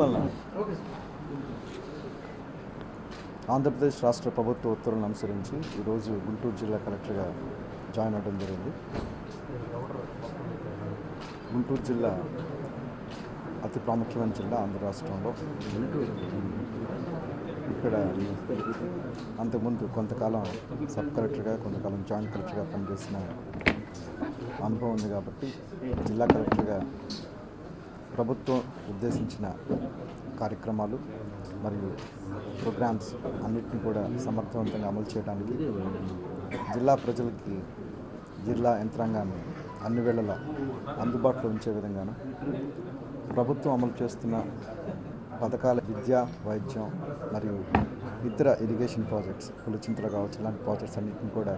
చెప్పాలా ఆంధ్రప్రదేశ్ రాష్ట్ర ప్రభుత్వ ఉత్తర్వులను అనుసరించి ఈరోజు గుంటూరు జిల్లా కలెక్టర్గా జాయిన్ అవ్వడం జరిగింది. గుంటూరు జిల్లా అతి ప్రాముఖ్యమైన జిల్లా ఆంధ్ర రాష్ట్రంలో. ఇక్కడ అంతకుముందు కొంతకాలం సబ్ కలెక్టర్గా కొంతకాలం జాయింట్ కలెక్టర్గా పనిచేసిన అనుభవం ఉంది కాబట్టి జిల్లా కలెక్టర్గా ప్రభుత్వం ఉద్దేశించిన కార్యక్రమాలు మరియు ప్రోగ్రామ్స్ అన్నిటిని కూడా సమర్థవంతంగా అమలు చేయడానికి జిల్లా ప్రజలకి జిల్లా యంత్రాంగాన్ని అన్ని వేళలా అందుబాటులో ఉంచే విధంగాను ప్రభుత్వం అమలు చేస్తున్న పథకాల విద్య వైద్యం మరియు ఇతర ఇరిగేషన్ ప్రాజెక్ట్స్ పులిచింతలు కావచ్చు ఇలాంటి ప్రాజెక్ట్స్ అన్నింటిని కూడా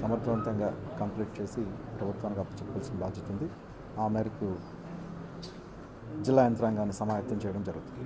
సమర్థవంతంగా కంప్లీట్ చేసి ప్రభుత్వానికి అప్పచెప్పాల్సిన బాధ్యత ఉంది. ఆ మేరకు జిల్లా యంత్రాంగాన్ని సమాయత్తం చేయడం జరుగుతుంది.